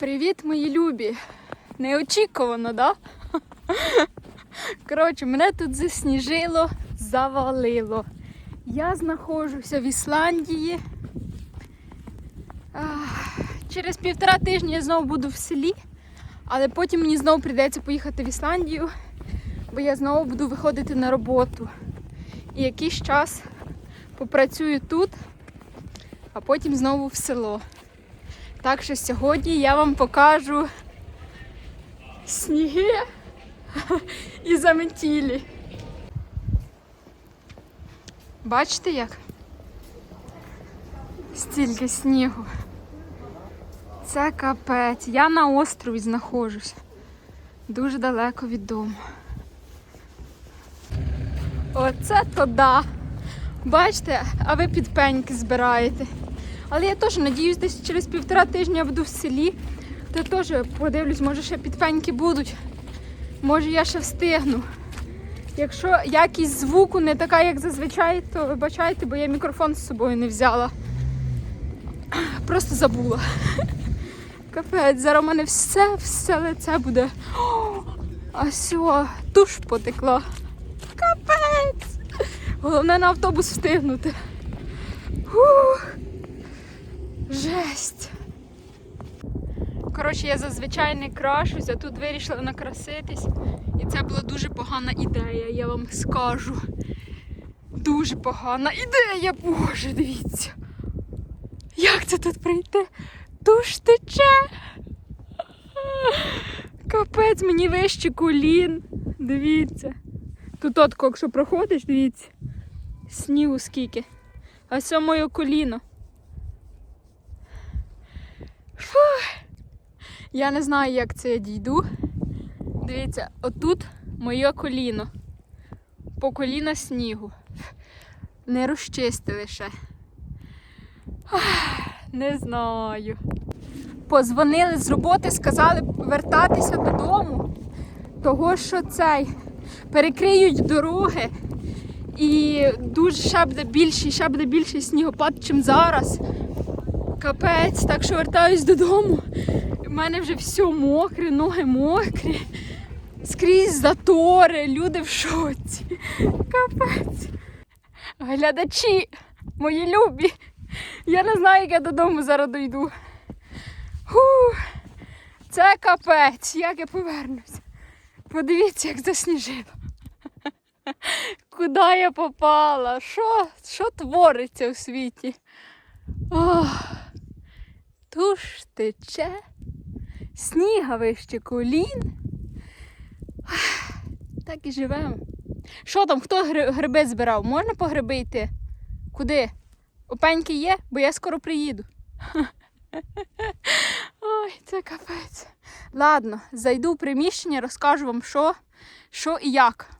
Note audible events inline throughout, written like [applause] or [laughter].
Привіт, мої любі! Неочікувано, да? Коротше, мене тут засніжило, завалило. Я знаходжуся в Ісландії. Через півтора тижня я знову буду в селі, але потім мені знову прийдеться поїхати в Ісландію, бо я знову буду виходити на роботу. І якийсь час попрацюю тут, а потім знову в село. Так що сьогодні я вам покажу сніги і заметілі. Бачите як? Стільки снігу. Це капець. Я на острові знаходжусь. Дуже далеко від дому. Оце то да. Бачите, а ви підпеньки збираєте. Але я теж надіюсь, десь через півтора тижня я буду в селі, то теж подивлюсь, може ще підпеньки будуть. Може я ще встигну. Якщо якість звуку не така, як зазвичай, то вибачайте, бо я мікрофон з собою не взяла. Просто забула. [laughs] Капець, зараз у мене все, все лице буде. А сьо, туш потекла. Капець! Головне на автобус встигнути. Фух. Жесть. Коротше, я зазвичай не крашусь, а тут вирішила накраситись. І це була дуже погана ідея, я вам скажу. Дуже погана ідея, боже, дивіться. Як це тут прийти? Туш тече. Капець, мені вище колін. Дивіться. Тут от, якщо проходиш, дивіться. Снігу скільки. А ось моє коліно. Фух. Я не знаю, як це я дійду. Дивіться, отут моє коліно. По коліна снігу. Не розчистили ще. Не знаю. Позвонили з роботи, сказали вертатися додому, того що цей перекриють дороги і дуже ще буде більший, ще буде більший снігопад, чим зараз. Капець, так що вертаюсь додому. У мене вже все мокре, ноги мокрі. Скрізь затори, люди в шоці. Капець. Глядачі, мої любі. Я не знаю, як я додому зараз дойду. Фух, це капець, як я повернусь. Подивіться, як засніжило. Куди я попала? Що, що твориться у світі? Ох, туш тече, сніга вище колін. Так і живемо. Що там, хто гриби збирав? Можна по гриби йти? Куди? Опеньки є, бо я скоро приїду. [laughs] Ой, це капець. Ладно, зайду в приміщення, розкажу вам, що, що і як.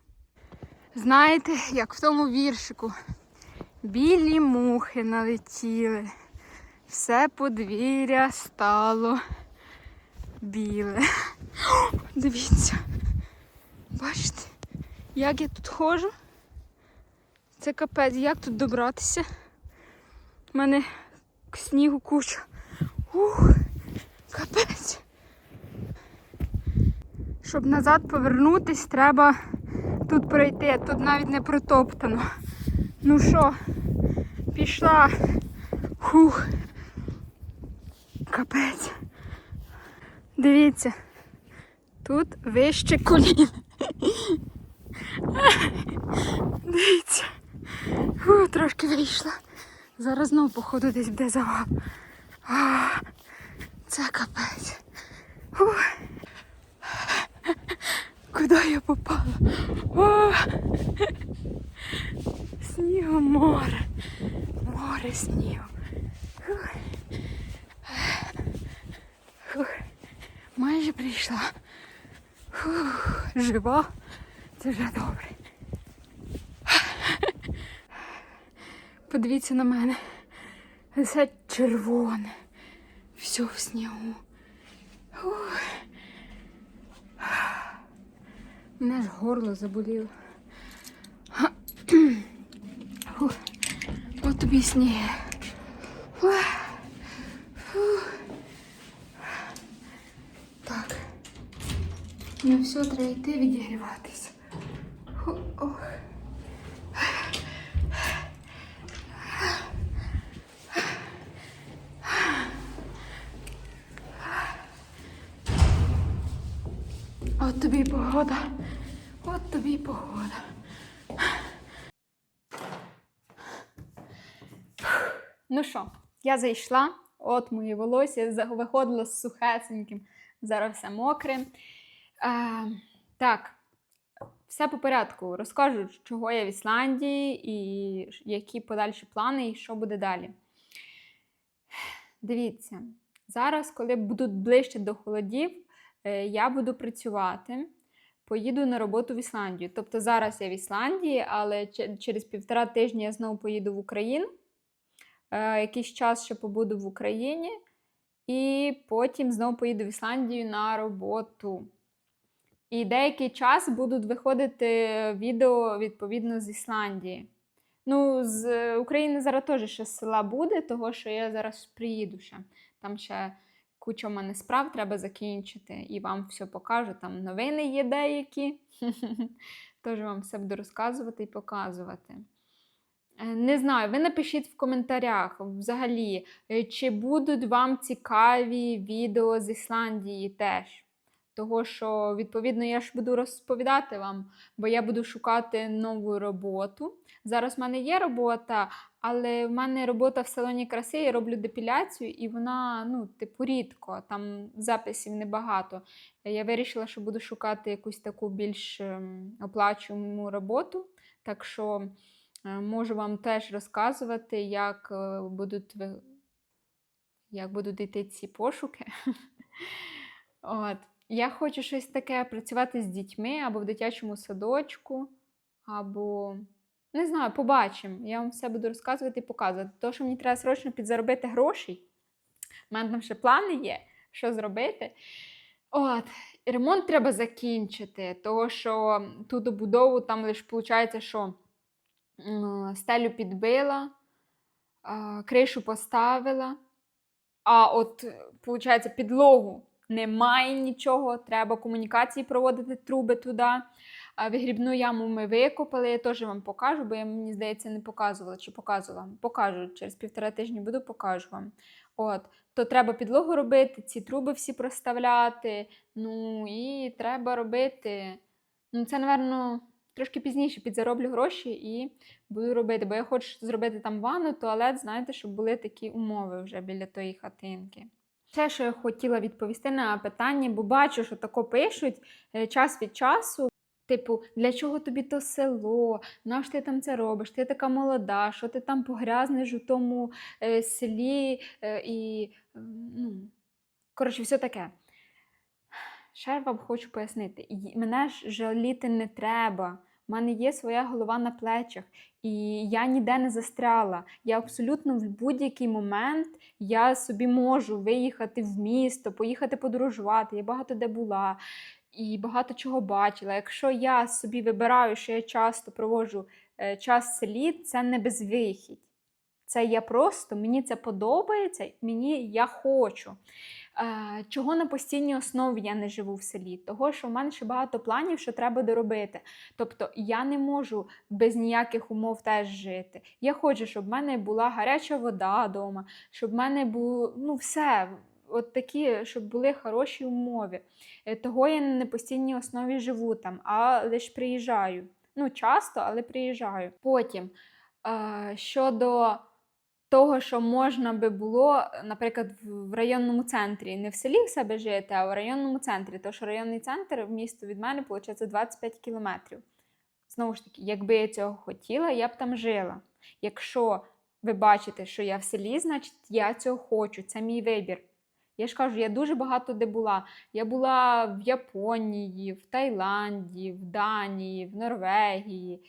Знаєте, як в тому віршику. Білі мухи налетіли, все подвір'я стало біле. Дивіться, бачите, як я тут ходжу? Це капець, як тут добратися? У мене снігу куча. Ух, капець. Щоб назад повернутись, треба тут пройти. Тут навіть не протоптано. Ну що, пішла. Хух. Капець. Дивіться. Тут вище колін. Дивіться. Фу, трошки вийшла. Зараз знову, походу, десь буде завал. А, Це капець. Фух. Куди я попала? О! Снігу море. Море снігу. Фух. Фух. Майже прийшла. Фух. Жива. Це вже добре. Подивіться на мене. Все червоне. Все в снігу. Фух. Мене ж горло заболіло. От тобі сніг. Фух. Ну все, треба йти відігріватися. От тобі й погода. От тобі й погода. Ну що, я зайшла, от моє волосся виходило з сухесеньким, зараз все мокре. Е, так, все по порядку. Розкажу, чого я в Ісландії і які подальші плани, і що буде далі. Дивіться, зараз, коли будуть ближче до холодів, е, я буду працювати. Поїду на роботу в Ісландію. Тобто зараз я в Ісландії, але через півтора тижні я знову поїду в Україну. Е, якийсь час ще побуду в Україні, і потім знову поїду в Ісландію на роботу. І деякий час будуть виходити відео відповідно з Ісландії. Ну, з України зараз теж ще села буде, того що я зараз приїду ще. Там ще куча в мене справ треба закінчити, і вам все покажу. Там новини є деякі. [laughs] Тож вам все буду розказувати і показувати. Е, Не знаю, ви напишіть в коментарях взагалі, е, чи будуть вам цікаві відео з Ісландії теж. Того, що, відповідно, я ж буду розповідати вам, бо я буду шукати нову роботу. Зараз в мене є робота, але в мене робота в салоні краси, я роблю депіляцію, і вона, ну, типу, рідко, там записів небагато. Я вирішила, що буду шукати якусь таку більш ем, оплачувану роботу. Так що е, можу вам теж розказувати, як е, будуть, як будуть йти ці пошуки. [laughs] От. Я хочу щось таке працювати з дітьми або в дитячому садочку, або не знаю, побачимо. Я вам все буду розказувати і показувати. То, що мені треба срочно підзаробити грошей. У мене там ще плани є, що зробити. От, ремонт треба закінчити, того що ту добудову там лише виходить, що стелю підбила, кришу поставила, а от, виходить, підлогу немає нічого, треба комунікації проводити, труби туди. Вигрібну яму ми викопали, я теж вам покажу, бо я, мені здається, не показувала чи показувала. Покажу через півтора тижні буду, покажу вам. От, то треба підлогу робити, ці труби всі проставляти. Ну і треба робити. Ну, це, напевно, трошки пізніше підзароблю гроші і буду робити. Бо я хочу зробити там ванну, туалет, знаєте, щоб були такі умови вже біля тої хатинки. Ще, що я хотіла відповісти на питання, бо бачу, що тако пишуть е, час від часу. Типу, для чого тобі то село? Наш ти там це робиш? Ти така молода, що ти там погрязнеш у тому е, селі е, і ну, коротше, все таке. Ще вам хочу пояснити: мене ж жаліти не треба. У мене є своя голова на плечах, і я ніде не застряла. Я абсолютно в будь-який момент я собі можу виїхати в місто, поїхати подорожувати. Я багато де була і багато чого бачила. Якщо я собі вибираю, що я часто проводжу е, час в селі, це не безвихідь. Це я просто, мені це подобається, мені я хочу. Е, чого на постійній основі я не живу в селі? Того, що в мене ще багато планів, що треба доробити. Тобто я не можу без ніяких умов теж жити. Я хочу, щоб в мене була гаряча вода вдома, щоб в мене було ну, все. От такі, щоб були хороші умови. Е, Того я на постійній основі живу там, а лише приїжджаю. Ну, часто, але приїжджаю. Потім е, щодо того, що можна би було, наприклад, в районному центрі, не в селі в себе жити, а в районному центрі. Тому що районний центр в місто від мене, виходить, 25 кілометрів. Знову ж таки, якби я цього хотіла, я б там жила. Якщо ви бачите, що я в селі, значить я цього хочу, це мій вибір. Я ж кажу, я дуже багато де була. Я була в Японії, в Таїланді, в Данії, в Норвегії,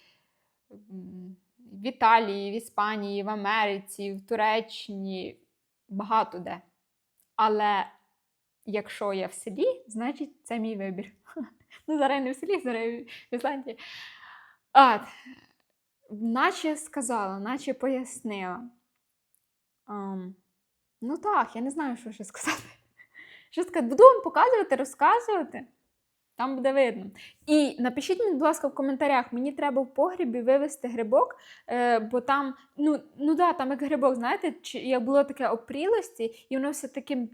в Італії, в Іспанії, в Америці, в Туреччині, багато де. Але якщо я в селі, значить це мій вибір. [laughs] Ну, зараз я не в селі, зараз я в Ісландії. От. Наче сказала, наче пояснила. Ам, ну так, я не знаю, що ще сказати. Що сказати? Буду вам показувати, розказувати. Там буде видно. І напишіть мені, будь ласка, в коментарях, мені треба в погрібі вивезти грибок, е, бо там, ну, ну да, там як грибок, знаєте, як було таке опрілості, і воно все таким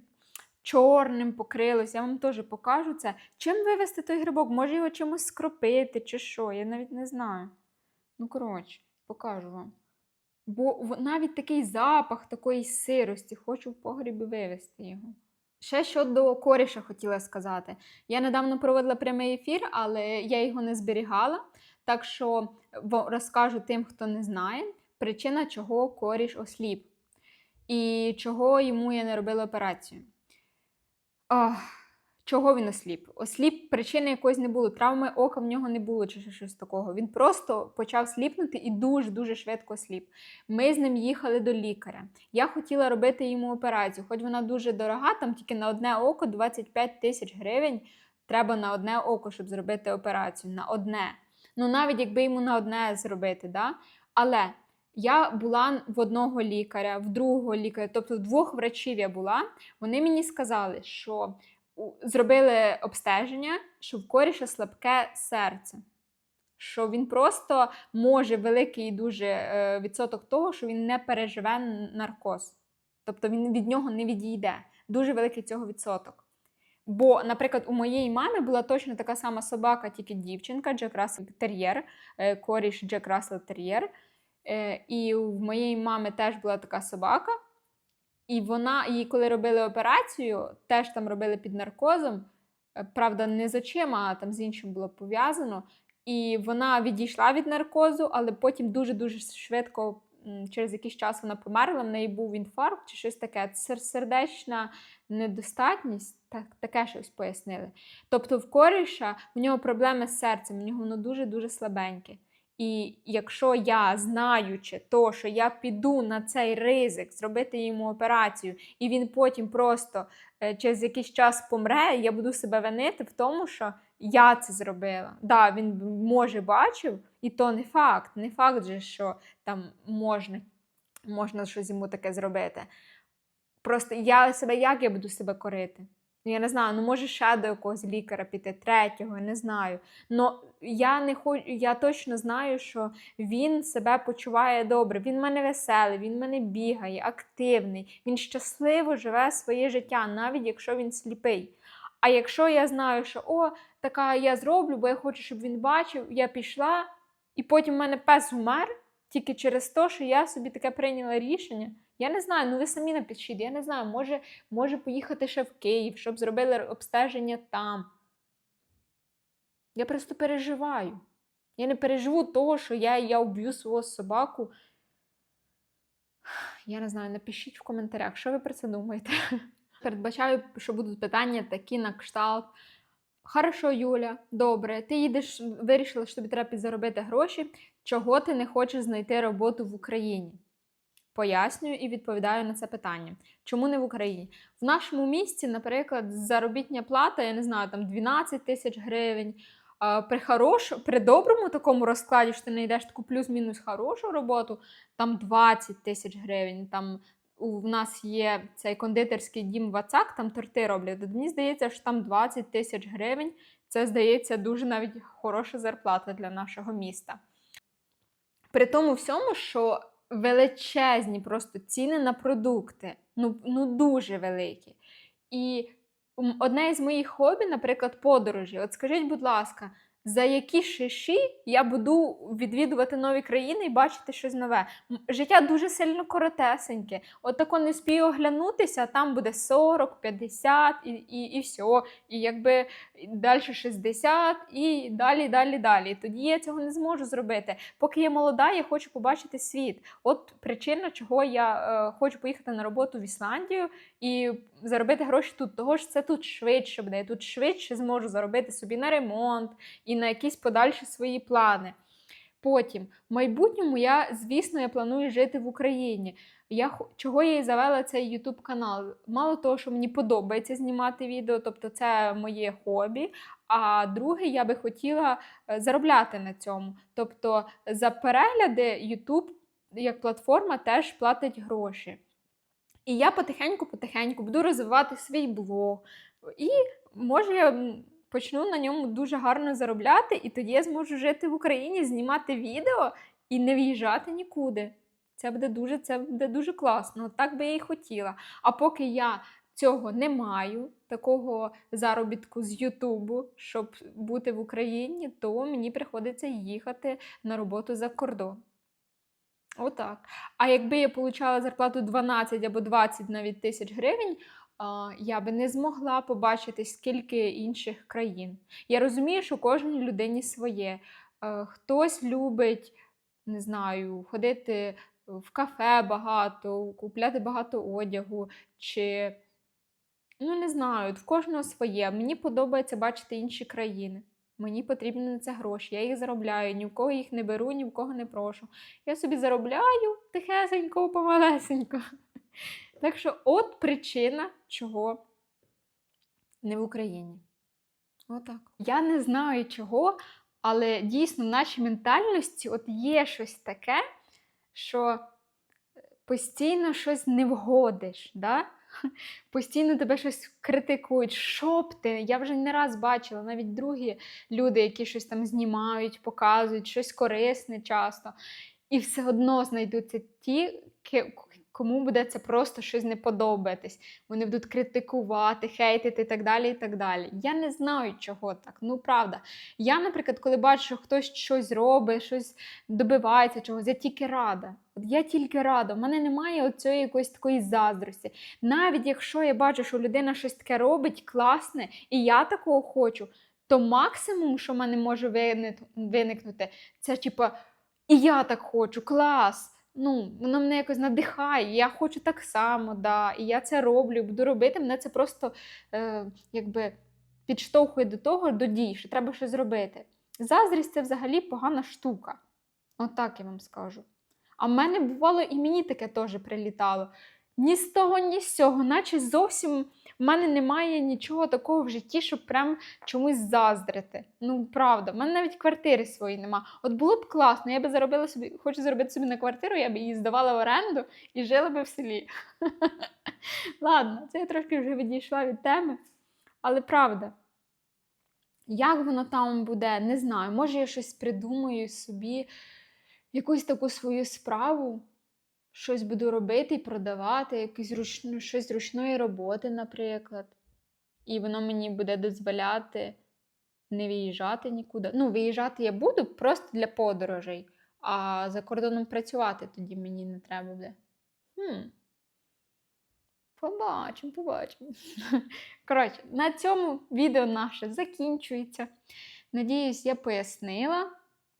чорним покрилося. Я вам теж покажу це. Чим вивезти той грибок? Може його чимось скропити чи що? Я навіть не знаю. Ну, коротше, покажу вам. Бо навіть такий запах такої сирості, хочу в погрібі вивезти його. Ще щодо коріша хотіла сказати. Я недавно проводила прямий ефір, але я його не зберігала. Так що розкажу тим, хто не знає, причина, чого коріш осліп і чого йому я не робила операцію. Ах, чого він осліп? Осліп причини якоїсь не було. Травми ока в нього не було чи щось такого. Він просто почав сліпнути і дуже-дуже швидко сліп. Ми з ним їхали до лікаря. Я хотіла робити йому операцію, хоч вона дуже дорога, там тільки на одне око 25 тисяч гривень треба на одне око, щоб зробити операцію. На одне. Ну, навіть якби йому на одне зробити, да? але я була в одного лікаря, в другого лікаря, тобто в двох врачів я була. Вони мені сказали, що зробили обстеження, що в коріша слабке серце. Що він просто може великий дуже е, відсоток того, що він не переживе наркоз. Тобто він від нього не відійде. Дуже великий цього відсоток. Бо, наприклад, у моєї мами була точно така сама собака, тільки дівчинка, Джек Рассел Тер'єр, е, коріш Джек Рассел Тер'єр. Е, І в моєї мами теж була така собака. І вона, їй, коли робили операцію, теж там робили під наркозом. е, Правда, не з очима, а там з іншим було пов'язано. І вона відійшла від наркозу, але потім дуже-дуже швидко, через якийсь час вона померла. В неї був інфаркт чи щось таке. Сер- Сердечна недостатність, так, таке щось пояснили. Тобто, в коріша в нього проблеми з серцем, у нього воно дуже-дуже слабеньке. І якщо я, знаючи то, що я піду на цей ризик зробити йому операцію, і він потім просто е, через якийсь час помре, я буду себе винити в тому, що я це зробила. Да, він може бачив, і то не факт. Не факт же, що там можна, можна щось йому таке зробити. Просто я себе як я буду себе корити? Ну, Я не знаю, ну може ще до якогось лікаря піти, третього, не знаю. Но я не хочу, я точно знаю, що він себе почуває добре. Він мене веселий, він мене бігає, активний, він щасливо живе своє життя, навіть якщо він сліпий. А якщо я знаю, що о, така я зроблю, бо я хочу, щоб він бачив, я пішла, і потім в мене пес вмер тільки через те, що я собі таке прийняла рішення. Я не знаю, ну ви самі напишіть, я не знаю, може, може поїхати ще в Київ, щоб зробили обстеження там. Я просто переживаю. Я не переживу того, що я, я вб'ю свого собаку. Я не знаю, напишіть в коментарях, що ви про це думаєте. Передбачаю, що будуть питання такі на кшталт. Хорошо, Юля, добре, ти їдеш, вирішила, що тобі треба підзаробити гроші. Чого ти не хочеш знайти роботу в Україні? Пояснюю і відповідаю на це питання. Чому не в Україні? В нашому місті, наприклад, заробітня плата, я не знаю, там 12 тисяч гривень. При хорош, при доброму такому розкладі, що ти не йдеш таку плюс-мінус хорошу роботу, там 20 тисяч гривень. Там у нас є цей кондитерський дім Вацак, там торти роблять. Мені здається, що там 20 тисяч гривень. Це здається дуже навіть хороша зарплата для нашого міста. При тому всьому, що величезні просто ціни на продукти, ну, ну дуже великі. І одне із моїх хобі, наприклад, подорожі. От скажіть, будь ласка, за які шиші я буду відвідувати нові країни і бачити щось нове? Життя дуже сильно коротесеньке. От тако не спію оглянутися, а там буде 40, 50 і, і, і все. І якби далі 60, і далі, далі, далі. Тоді я цього не зможу зробити. Поки я молода, я хочу побачити світ. От причина, чого я е, хочу поїхати на роботу в Ісландію і заробити гроші тут. Того ж це тут швидше буде. Я тут швидше зможу заробити собі на ремонт і на якісь подальші свої плани. Потім, в майбутньому, я, звісно, я планую жити в Україні. Я чого я і завела цей YouTube канал? Мало того, що мені подобається знімати відео, тобто це моє хобі. А друге, я би хотіла е, заробляти на цьому. Тобто за перегляди YouTube як платформа теж платить гроші. І я потихеньку-потихеньку буду розвивати свій блог. І може почну на ньому дуже гарно заробляти, і тоді я зможу жити в Україні, знімати відео і не в'їжджати нікуди. Це буде дуже, це буде дуже класно. Так би я і хотіла. А поки я цього не маю, такого заробітку з Ютубу, щоб бути в Україні, то мені приходиться їхати на роботу за кордон. Отак. А якби я отримала зарплату 12 або 20 навіть тисяч гривень, я би не змогла побачити скільки інших країн. Я розумію, що кожній людині своє. Е, Хтось любить, не знаю, ходити в кафе багато, купляти багато одягу, чи ну не знаю, в кожного своє. Мені подобається бачити інші країни. Мені потрібні на це гроші. Я їх заробляю, ні в кого їх не беру, ні в кого не прошу. Я собі заробляю тихесенько, помалесенько. Так що, от причина, чого не в Україні. Отак. Я не знаю чого, але дійсно в нашій ментальності от є щось таке, що постійно щось не вгодиш. Да? [laughs] Постійно тебе щось критикують. Що б ти? Я вже не раз бачила, навіть другі люди, які щось там знімають, показують, щось корисне часто. І все одно знайдуться ті, кому буде це просто щось не подобатись. Вони будуть критикувати, хейтити і так далі. і так далі. Я не знаю, чого так. Ну правда. Я, наприклад, коли бачу, що хтось щось робить, щось добивається чогось, я тільки рада. От я тільки рада. У мене немає оцієї якоїсь такої заздрості. Навіть якщо я бачу, що людина щось таке робить класне, і я такого хочу, то максимум, що в мене може виникнути, це типа, і я так хочу, клас. Ну, воно мене якось надихає, я хочу так само, да, і я це роблю, буду робити. Мене це просто е, якби підштовхує до того, до дій, що треба щось зробити. Заздрість це взагалі погана штука. Отак я вам скажу. А в мене бувало і мені таке теж прилітало. Ні з того, ні з цього, наче зовсім в мене немає нічого такого в житті, щоб прям чомусь заздрити. Ну, правда, в мене навіть квартири свої нема. От було б класно, я би заробила собі, хочу заробити собі на квартиру, я б її здавала в оренду і жила би в селі. [laughs] Ладно, це я трошки вже відійшла від теми, але правда. Як воно там буде, не знаю. Може, я щось придумаю собі, якусь таку свою справу, щось буду робити і продавати, якусь ручну, щось ручної роботи, наприклад. І воно мені буде дозволяти не виїжджати нікуди. Ну, виїжджати я буду просто для подорожей, а за кордоном працювати тоді мені не треба буде. Хм. Побачимо, побачимо. [laughs] Коротше, на цьому відео наше закінчується. Надіюсь, я пояснила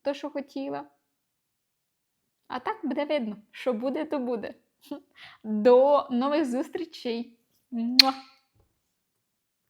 те, що хотіла. А так буде видно, що буде, то буде. До нових зустрічей.